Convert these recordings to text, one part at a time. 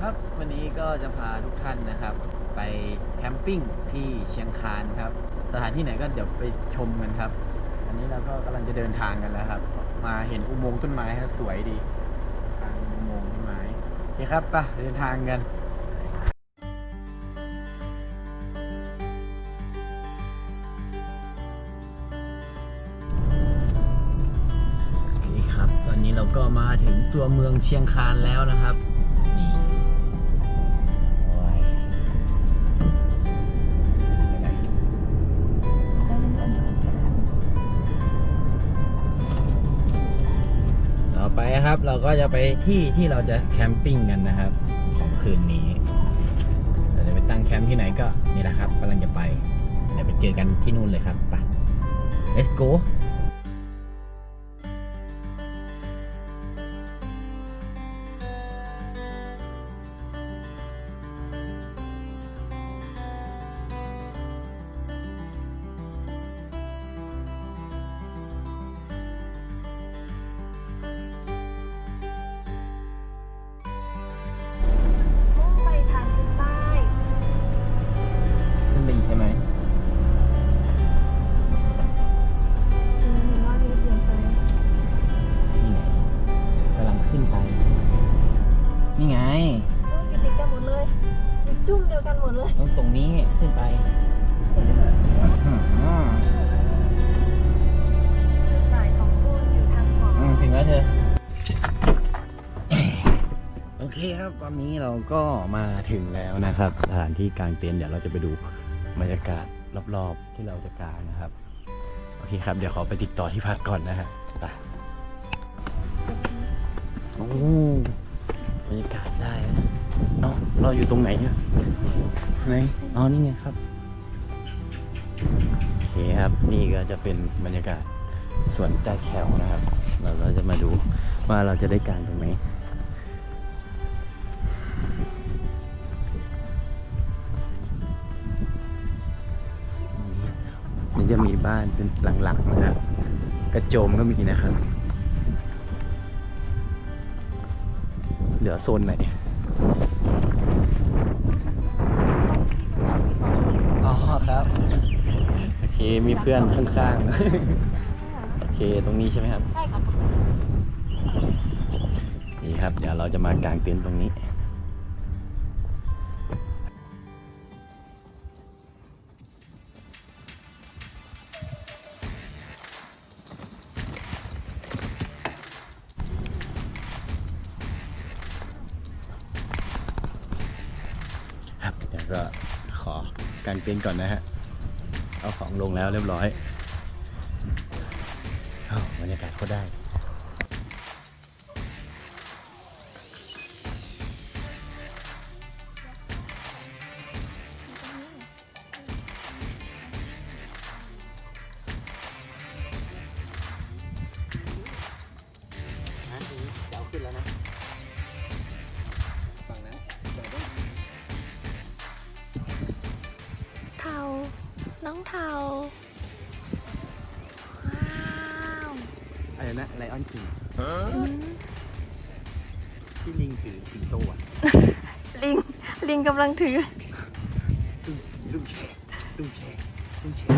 ครับวันนี้ก็จะพาทุกท่านนะครับ ไปแคมปิ้งที่เชียงคานครับ สถานที่ไหนก็เดี๋ยวไปชมกันครับ อันนี้เราก็กำลังจะเดินทางกันแล้วครับ มาเห็นอุโมงค์ต้นไม้ครับสวยดีทางอุโมงค์ต้นไม้โอเคครับไปเดินทางกัน เราก็มาถึงตัวเมืองเชียงคานแล้วนะครับนี่ต่อไปครับเราก็จะไปที่ที่เราจะแคมปิ้งกันนะครับ ของคืนนี้เราจะไปตั้งแคมป์ที่ไหนก็นี่แหละครับกำลังจะไปเดี๋ยวไปเจอกันที่นู่นเลยครับไป let's go นี่ไงโอ้ยอยู่ติดกันหมดเลยอยู่จุ่มเดียวกันหมดเลยต้องตรงนี้ขึ้นไปจุดหมายของคุณอยู่ทางขวาอืมถึงแล้วเธอ โอเคครับตอนนี้เราก็มาถึงแล้วนะครับ สถานที่กลางเต็นท์เดี๋ยวเราจะไปดูบรรยากาศรอบๆ ที่เราจะกางนะครับ โอเคครับ เดี๋ยวขอไปติดต่อที่พักก่อนนะฮะไปโอ้บ รรยากาศได้นะเอ้าเราอยู่ตรงไหนเนี่ยไหนอ๋อนี่ไงครับโอเคครับนี่ก็จะเป็นบรรยากาศสวนใต้แขวนะครับ เราก็จะมาดูว่าเราจะได้กางตรงไหนนี่จะมีบ้านเป็นหลังๆนะครับกระโจมก็มีนะครับ เหลือโซนไหนอ๋อครับ โอเค มีเพื่อนข้างๆ โอเค ตรงนี้ใช่ไหมครับ ใช่ค่ะนี่ครับ เดี๋ยวเราจะมากางเต็นท์ตรงนี้ อกงเต็นก่อนนะฮะ เอาของลงแล้วเรียบร้อยอ้าวบรรยากาศก็ได้ เทาว้าวอะไรนะไลออนคิงอืมที่ลิงถือสิงโตอะลิง ลิงกำลังถือ ตุ้งตุ้งแช่ตุ้งแช่ตุ้งแช่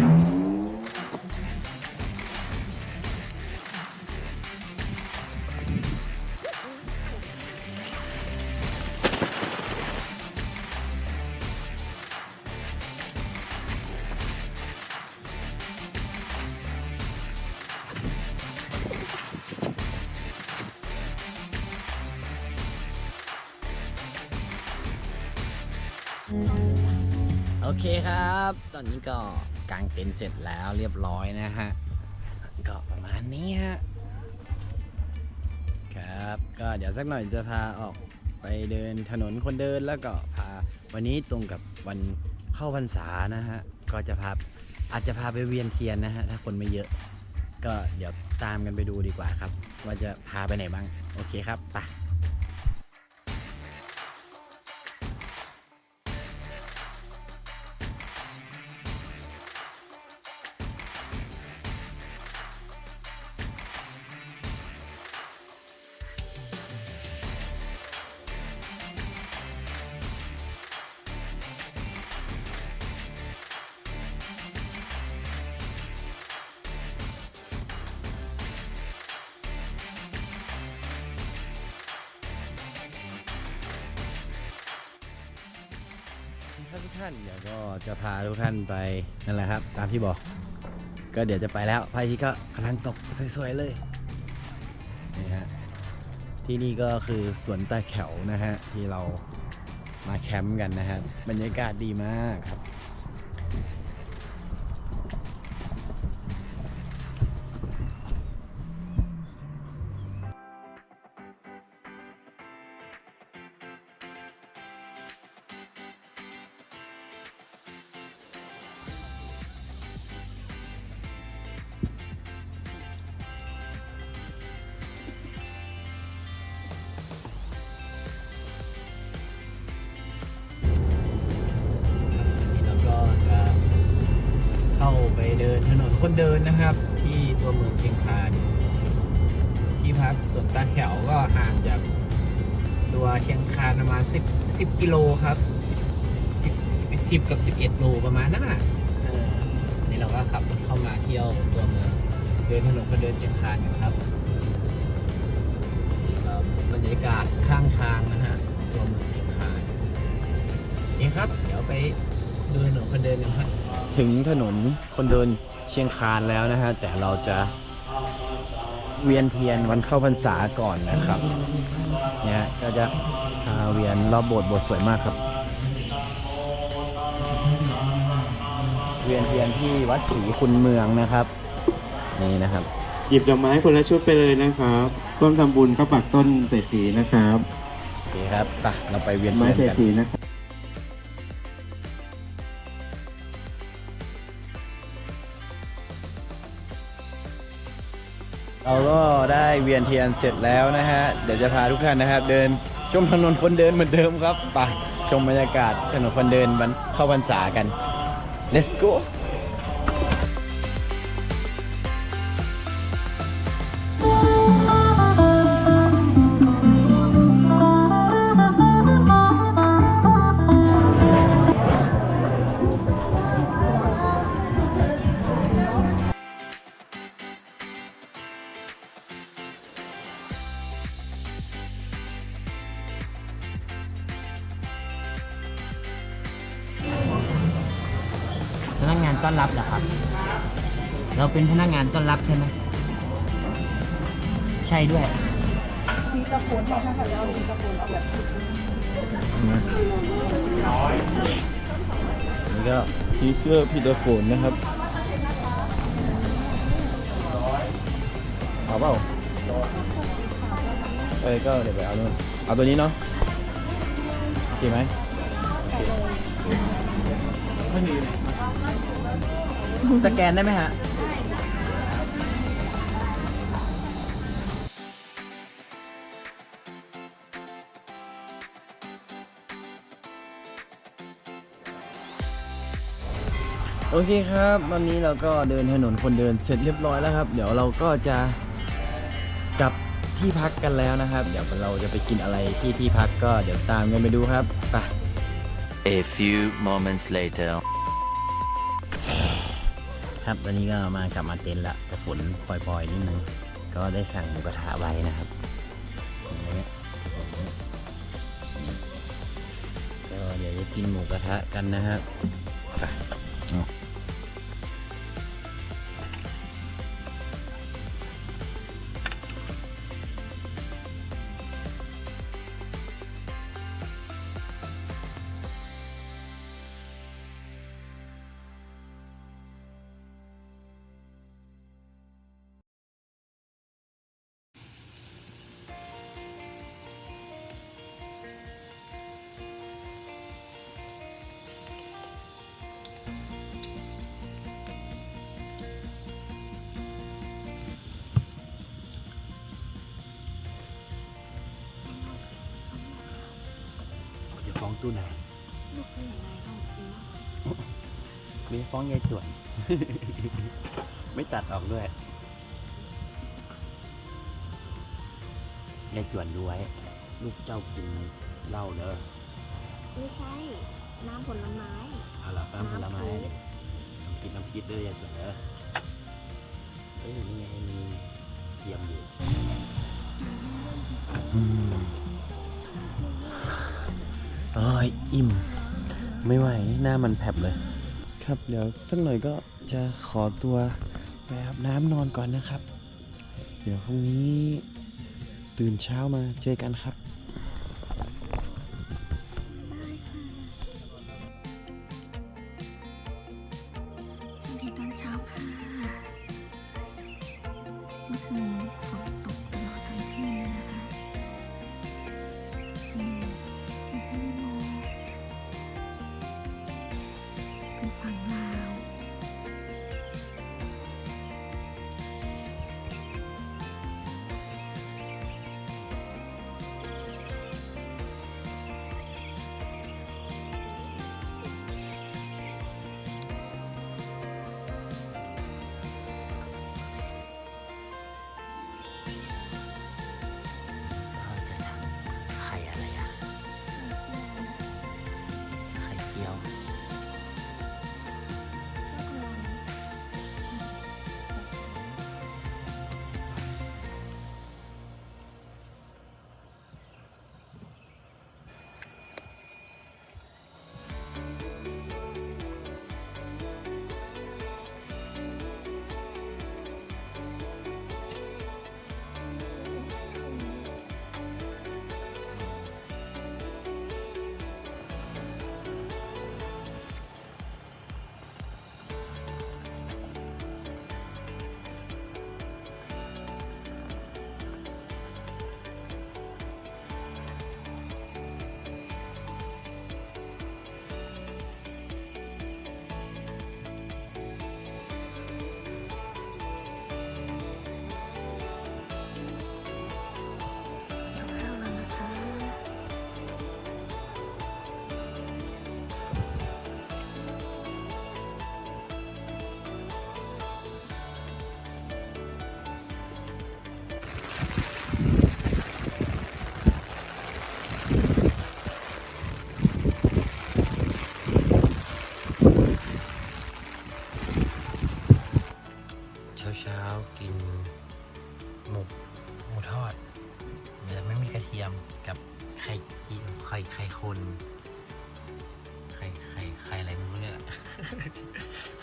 นี้ก็กางเต็นท์เสร็จแล้วเรียบร้อยนะฮะ ก็ประมาณนี้ฮะ ครับ ก็เดี๋ยวสักหน่อยจะพาออกไปเดินถนนคนเดินแล้วก็พาวันนี้ตรงกับวันเข้าพรรษานะฮะ ก็จะพาอาจจะพาไปเวียนเทียนนะฮะ ถ้าคนไม่เยอะ ก็เดี๋ยวตามกันไปดูดีกว่าครับ ว่าจะพาไปไหนบ้าง โอเคครับไป ทุกท่านเดี๋ยวก็จะพาทุกท่านไปนั่นแหละครับ ตามที่บอก ก็เดี๋ยวจะไปแล้วพระอาทิตย์ก็กำลังตกสวยๆเลยนี่ฮะที่นี่ก็คือสวนตาแขวนะฮะที่เรามาแคมป์กันนะฮะบรรยากาศดีมากครับ ตัวเมืองเชียงคาน ที่พักสวนตาแขวก็ห่างจากตัวเชียงคานประมาณ10 10กิโลครับ10 10 10กับ 11โลประมาณนั้นน่ะเอออันนี้เราก็ขับรถเข้ามาเที่ยวตัวเมืองเดินถนนคนเดินเชียงคานอยู่ครับนี่ก็บรรยากาศข้างทางนะฮะตัวเมืองเชียงคานนี่ครับ เดี๋ยวไป ดูถนนคนเดินกันครับถึงถนนคนเดินเชียงคานแล้วนะฮะ แต่เราจะเวียนเทียนวันเข้าพรรษาก่อนนะครับ เนี่ยก็จะพาเวียนรอบโบสถ์โบสถ์สวยมากครับ เวียนเทียนที่วัดศรีคุณเมืองนะครับ นี่นะครับ หยิบดอกไม้คนละชุดไปเลยนะครับร่วมทำบุญก็ปักต้นเศรษฐีนะครับโอเคครับไปเราไปเวียนไม้เทียนเศรษกัน ฐีนะครับ ก็ได้เวียนเทียนเสร็จแล้วนะฮะ เดี๋ยวจะพาทุกท่านนะครับ เดินชมถนนคนเดินเหมือนเดิมครับไปชมบรรยากาศถนนคนเดินวันเข้าพรรษากัน let's go งานต้อนรับใช่ไหมใช่ด้วยมีตะโพนบอกถ้าเขาจะเอามีตะโพนเอาแบบนี่ก็พีเสื้อพีเตอร์โฟนนะครับเอาเปล่าเอ้ยก็เดี๋ยวไปเอานู่นเอาตัวนี้เนาะโอเคไหมไม่มีสแกนได้ไหมฮะ โอเคครับวันนี้เราก็เดินถนนคนเดินเสร็จเรียบร้อยแล้วครับ เดี๋ยวเราก็จะกลับที่พักกันแล้วนะครับ เดี๋ยวเราจะไปกินอะไรที่ที่พักก็เดี๋ยวตามกันไปดูครับไป A few moments later. ครับวันนี้ก็มากลับมาเต็นท์ละแต่ฝนปล่อยๆนิดนึงก็ได้สั่งหมูกระทะไว้นะครับอย่างเงี้ยก็เดี๋ยวจะกินหมูกระทะกันนะครับ ไดี๋ยวฟ้องตู้ไหนมีฟ้องยายจวน ไม่ตัดออกด้วยยายจวนด้วยลูกเจ้ากินเหล้าเด้อไม่ใช่ น้ำผลไม้เอาล่ะน้ำผลไม้เลยกินน้ำพริกด้วยยายจวนเด้อเอ้ยนี่ไงมีเทียมอยู่เอ้ยอิ่ม ไม่ไหวหน้ามันแผลบเลย ครับเดี๋ยวสักหน่อยก็จะขอตัวไปอาบน้ำนอนก่อนนะครับ เดี๋ยวพรุ่งนี้ตื่นเช้ามาเจอกันครับ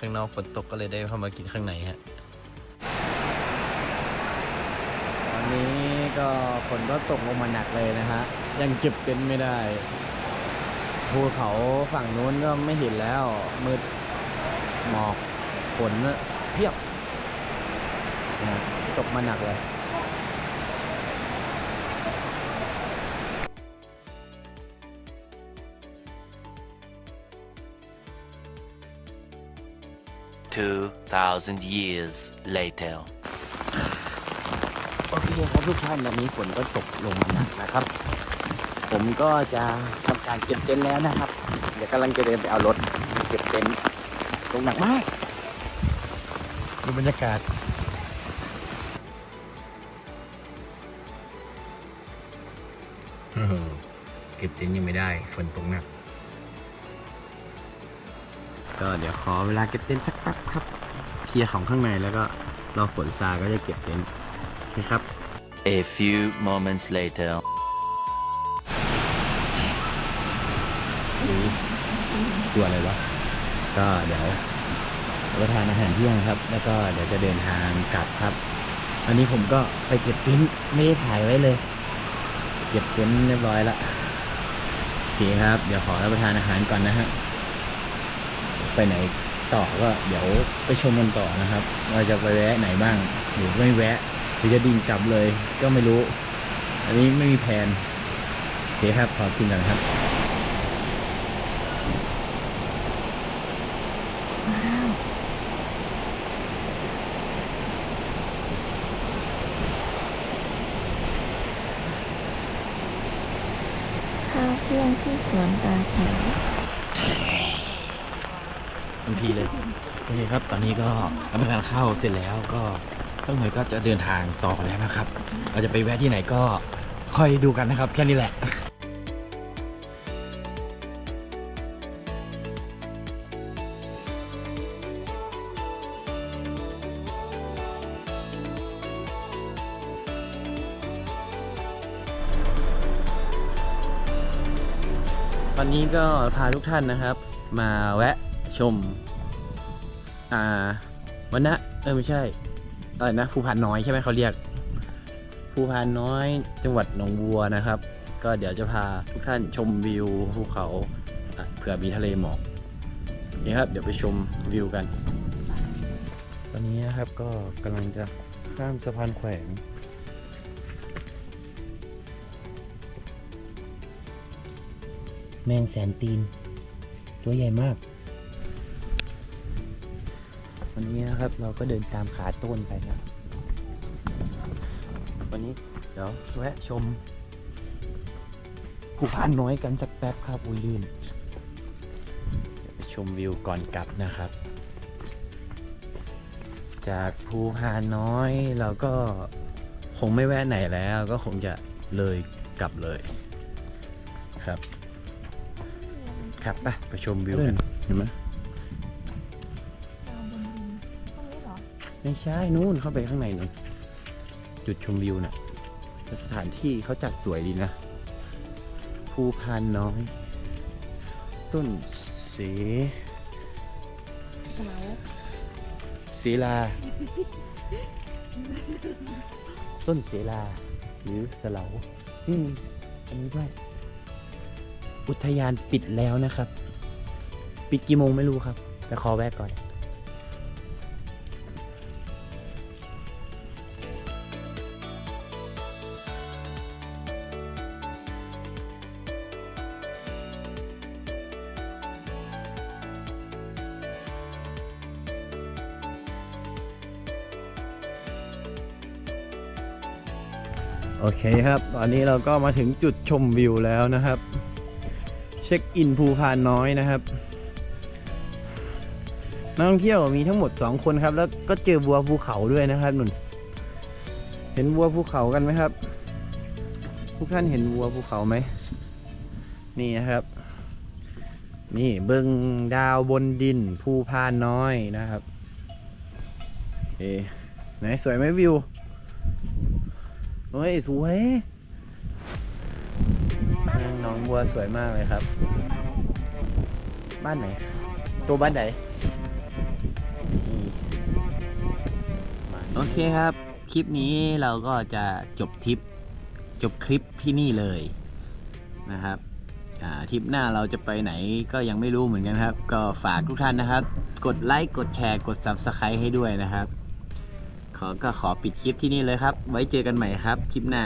ข้างนอกฝนตกก็เลยได้เข้ามากินข้างในฮะวันนี้ก็ฝนก็ตกลงมาหนักเลยนะฮะ ยังเก็บเต็นท์ไม่ได้ภูเขาฝั่งนู้นก็ไม่เห็นแล้ว มืดหมอกฝนน่ะเพียบตกมาหนักเลย 2,000 years later. โอเคครับทุกท่านวันนี้ฝนก็ตกลงมาหนักนะครับ ผมก็จะทำการเก็บเต็นท์แล้วนะครับ เดี๋ยวกำลังจะเดินไปเอารถเก็บเต็นท์ลงหนักมากดูบรรยากาศเก็บเต็นท์ยังไม่ได้ ฝนตกหนัก ก็เดี๋ยวขอเวลาเก็บเต็นท์สักแป๊บครับเคลียร์ของข้างในแล้วก็รอฝนซาก็จะเก็บเต็นท์โอเคครับ A few moments later. ดูตัวอะไรวะก็เดี๋ยวรับประทานอาหารเที่ยงครับ แล้วก็เดี๋ยวจะเดินทางกลับครับ อันนี้ผมก็ไปเก็บเต็นท์ไม่ได้ถ่ายไว้เลย เก็บเต็นท์เรียบร้อยละโอเคครับ เดี๋ยวขอรับประทานอาหารก่อนนะฮะ ไปไหนต่อก็เดี๋ยวไปชมกันต่อนะครับว่าจะไปแวะไหนบ้างหรือไม่แวะหรือจะดิ่งกลับเลย ก็ไม่รู้ อันนี้ไม่มีแผนโอเคครับขอกินก่อนะครับข้าวเที่ยงที่สวนตาแถว ทันทีเลยโอ เคครับตอนนี้ก็รับประทานข้าวเสร็จแล้วก็สักหน่อยก็จะเดินทางต่อแล้วนะครับ เราจะไปแวะที่ไหนก็ค่อยดูกันนะครับ แค่นี้แหละตอนนี้ก็พาทุกท่านนะครับ มาแวะชม อ่าวันนะเออไม่ใช่อะไรนะภูพานน้อยใช่ไหมเขาเรียกภูพานน้อยจังหวัดหนองบัวนะครับ ก็เดี๋ยวจะพาทุกท่านชมวิวภูเขาเผื่อมีทะเลหมอกนี่ครับ เดี๋ยวไปชมวิวกัน ตอนนี้นะครับก็กำลังจะข้ามสะพานแขวงแมงแสนตีน ตัวใหญ่มาก วันนี้นะครับเราก็เดินตามขาต้นไปนะ วันนี้เดี๋ยวแวะชมภูพานน้อยกันสักแป๊บครับอุ้ยลื่นเดี๋ยวไปชมวิวก่อนกลับนะครับ จากภูพานน้อยเราก็คงไม่แวะไหนแล้วก็คงจะเลยกลับเลยครับ ครับไปไปชมวิวกันเห็นไหม ไม่ใช่นู่นเข้าไปข้างในนู่นจุดชมวิวน่ะ สถานที่เขาจัดสวยดีนะภูพานน้อย ต้นเสเหมาศีลา ต้นเสลา หรือสลาอืมอันนี้ด้วยอุทยานปิดแล้วนะครับ ปิดกี่โมงไม่รู้ครับ แต่ขอแวะก่อน โอเคครับ ตอนนี้เราก็มาถึงจุดชมวิวแล้วนะครับ เช็คอินภูพานน้อยนะครับนักท่องเที่ยวมีทั้งหมด 2 คนครับ แล้วก็เจอวัวภูเขาด้วยนะครับนุ่น เห็นวัวภูเขากันไหมครับ ทุกท่านเห็นวัวภูเขาไหมนี่นะครับ นี่เบิงดาวบนดินภูพานน้อยนะครับเอ๊ไหนสวยไหมวิว เฮ้ย สวยน้องบัวสวยมากเลยครับ บ้านไหน ตัวบ้านไหน โอเคครับ คลิปนี้เราก็จะจบทริป จบคลิปที่นี่เลยนะครับอ่าทริปหน้าเราจะไปไหนก็ยังไม่รู้เหมือนกันครับ ก็ฝากทุกท่านนะครับ กดไลค์ กดแชร์ กด Subscribe ให้ด้วยนะครับ อก็ขอปิดคลิปที่นี่เลยครับ ไว้เจอกันใหม่ครับ คลิปหน้า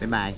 บ๊ายบาย